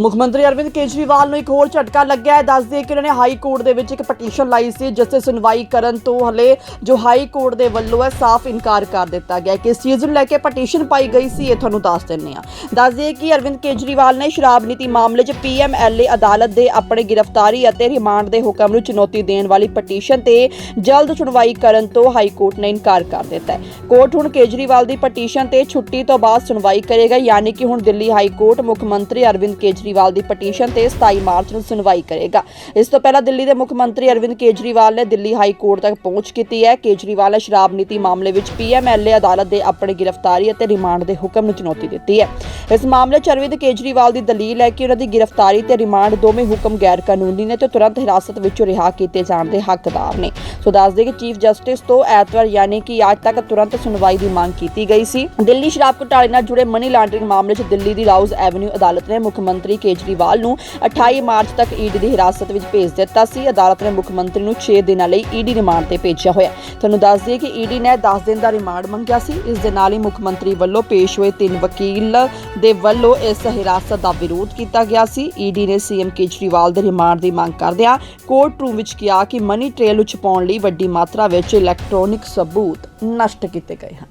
ਮੁੱਖ ਮੰਤਰੀ ਅਰਵਿੰਦ ਕੇਜਰੀਵਾਲ ਨੂੰ ਇੱਕ ਹੋਰ ਝਟਕਾ ਲੱਗਿਆ ਹੈ। ਦੱਸ ਦਈਏ ਕਿ ਉਹਨਾਂ ਨੇ ਹਾਈ ਕੋਰਟ ਦੇ ਵਿੱਚ ਇੱਕ ਪਟੀਸ਼ਨ ਲਾਈ ਸੀ, ਜਿਸ ਤੇ ਸੁਣਵਾਈ ਕਰਨ ਤੋਂ ਹਲੇ ਜੋ ਹਾਈ ਕੋਰਟ ਦੇ ਵੱਲੋਂ ਹੈ, ਸਾਫ਼ ਇਨਕਾਰ ਕਰ ਦਿੱਤਾ ਗਿਆ ਹੈ ਕਿ ਇਸ ਚੀਜ਼ ਨੂੰ ਲੈ ਕੇ ਪਟੀਸ਼ਨ ਪਾਈ ਗਈ ਸੀ, ਇਹ ਤੁਹਾਨੂੰ ਦੱਸ ਦਿੰਨੇ ਆ ਦੱਸ ਦਈਏ ਕਿ ਅਰਵਿੰਦ ਕੇਜਰੀਵਾਲ ਨੇ ਸ਼ਰਾਬ ਨੀਤੀ ਮਾਮਲੇ 'ਚ ਪੀਐਮਐਲਏ ਅਦਾਲਤ ਦੇ ਆਪਣੇ ਗ੍ਰਿਫਤਾਰੀ ਅਤੇ ਰਿਮਾਂਡ ਦੇ ਹੁਕਮ ਨੂੰ ਚੁਣੌਤੀ ਦੇਣ ਵਾਲੀ ਪਟੀਸ਼ਨ ਤੇ ਜਲਦ ਸੁਣਵਾਈ ਕਰਨ ਤੋਂ ਹਾਈ ਕੋਰਟ ਨੇ ਇਨਕਾਰ ਕਰ ਦਿੱਤਾ ਹੈ। ਕੋਰਟ ਹੁਣ ਕੇਜਰੀਵਾਲ ਦੀ ਪਟੀਸ਼ਨ ਤੇ ਛੁੱਟੀ ਤੋਂ ਬਾਅਦ ਸੁਣਵਾਈ ਕਰੇਗਾ, ਯਾਨੀ ਕਿ ਹੁਣ ਦਿੱਲੀ ਹਾਈ ਕੋਰਟ ਮੁੱਖ ਮੰਤਰੀ ਅਰਵਿੰਦ ਕੇਜਰੀਵਾਲ ਦੀ ਪਟੀਸ਼ਨ ਤੇ 27 ਮਾਰਚ ਨੂੰ ਸੁਣਵਾਈ ਕਰੇਗਾ। ਇਸ ਤੋਂ ਪਹਿਲਾਂ ਦਿੱਲੀ ਦੇ ਮੁੱਖ ਮੰਤਰੀ ਅਰਵਿੰਦ ਕੇਜਰੀਵਾਲ ਨੇ ਦਿੱਲੀ ਹਾਈ ਕੋਰਟ ਤੱਕ ਪਹੁੰਚ ਕੀਤੀ ਹੈ। ਕੇਜਰੀਵਾਲ ਨੇ ਸ਼ਰਾਬ ਨੀਤੀ ਮਾਮਲੇ ਵਿੱਚ ਪੀਐਮਐਲਏ ਅਦਾਲਤ ਦੇ ਆਪਣੇ ਗ੍ਰਿਫਤਾਰੀ ਅਤੇ ਰਿਮਾਂਡ ਦੇ ਹੁਕਮ ਨੂੰ ਚੁਣੌਤੀ ਦਿੱਤੀ ਹੈ। ਇਸ ਮਾਮਲੇ 'ਚ ਅਰਵਿੰਦ ਕੇਜਰੀਵਾਲ ਦੀ ਦਲੀਲ ਹੈ ਕਿ ਉਹਨਾਂ ਦੀ ਗ੍ਰਿਫਤਾਰੀ ਤੇ ਰਿਮਾਂਡ ਦੋਵੇਂ ਹੁਕਮ ਗੈਰ ਕਾਨੂੰਨੀ ਨੇ ਤੇ ਤੁਰੰਤ ਹਿਰਾਸਤ ਵਿੱਚੋਂ ਰਿਹਾ ਕੀਤੇ ਜਾਣ ਦੇ ਹੱਕਦਾਰ ਨੇ। ਸੋ ਦੱਸ ਦੇ ਕਿ ਚੀਫ ਜਸਟਿਸ ਤੋਂ ਐਤਵਾਰ ਯਾਨੀ ਕਿ ਅੱਜ ਤੱਕ ਤੁਰੰਤ ਸੁਣਵਾਈ ਦੀ ਮੰਗ ਕੀਤੀ ਗਈ ਸੀ। ਦਿੱਲੀ ਸ਼ਰਾਬ ਘੁਟਾਲੇ ਨਾਲ ਜੁੜੇ ਮਨੀ ਲਾਂਡਰਿੰਗ ਮਾਮਲੇ 'ਚ ਦਿੱਲੀ ਦੀ ਰਾਉਜ਼ ਐਵਨਿਊ ਅਦਾਲਤ ਨੇ ਮੁੱਖ ਮੰਤਰੀ ਕੇਜਰੀਵਾਲ ਨੂੰ 28 ਮਾਰਚ ਤੱਕ ਈਡੀ ਦੀ ਹਿਰਾਸਤ ਵਿੱਚ ਭੇਜ ਦਿੱਤਾ ਸੀ। ਅਦਾਲਤ ਨੇ ਮੁੱਖ ਮੰਤਰੀ ਨੂੰ 6 ਦਿਨਾਂ ਲਈ ਈਡੀ ਰਿਮਾਂਡ ਤੇ ਭੇਜਿਆ ਹੋਇਆ। ਤੁਹਾਨੂੰ ਦੱਸ ਦਈਏ ਕਿ ਈਡੀ ਨੇ 10 ਦਿਨ ਦਾ ਰਿਮਾਂਡ ਮੰਗਿਆ ਸੀ। ਇਸ ਦੇ ਨਾਲ ਹੀ ਮੁੱਖ ਮੰਤਰੀ ਵੱਲੋਂ ਪੇਸ਼ ਹੋਏ ਤਿੰਨ ਵਕੀਲ ਦੇ ਵੱਲੋਂ ਇਸ ਹਿਰਾਸਤ ਦਾ ਵਿਰੋਧ ਕੀਤਾ ਗਿਆ ਸੀ। ਈਡੀ ਨੇ ਸੀਐਮ ਕੇਜਰੀਵਾਲ ਦੇ ਰਿਮਾਂਡ ਦੀ ਮੰਗ ਕਰਦਿਆਂ ਕੋਰਟ ਰੂਮ ਵਿੱਚ ਕਿਹਾ ਕਿ ਮਨੀ ਟ੍ਰੇਲ ਨੂੰ ਛਪਾਉਣ ਲਈ ਵੱਡੀ ਮਾਤਰਾ ਵਿੱਚ ਇਲੈਕਟ੍ਰੋਨਿਕ ਸਬੂਤ ਨਸ਼ਟ ਕੀਤੇ ਗਏ ਹਨ।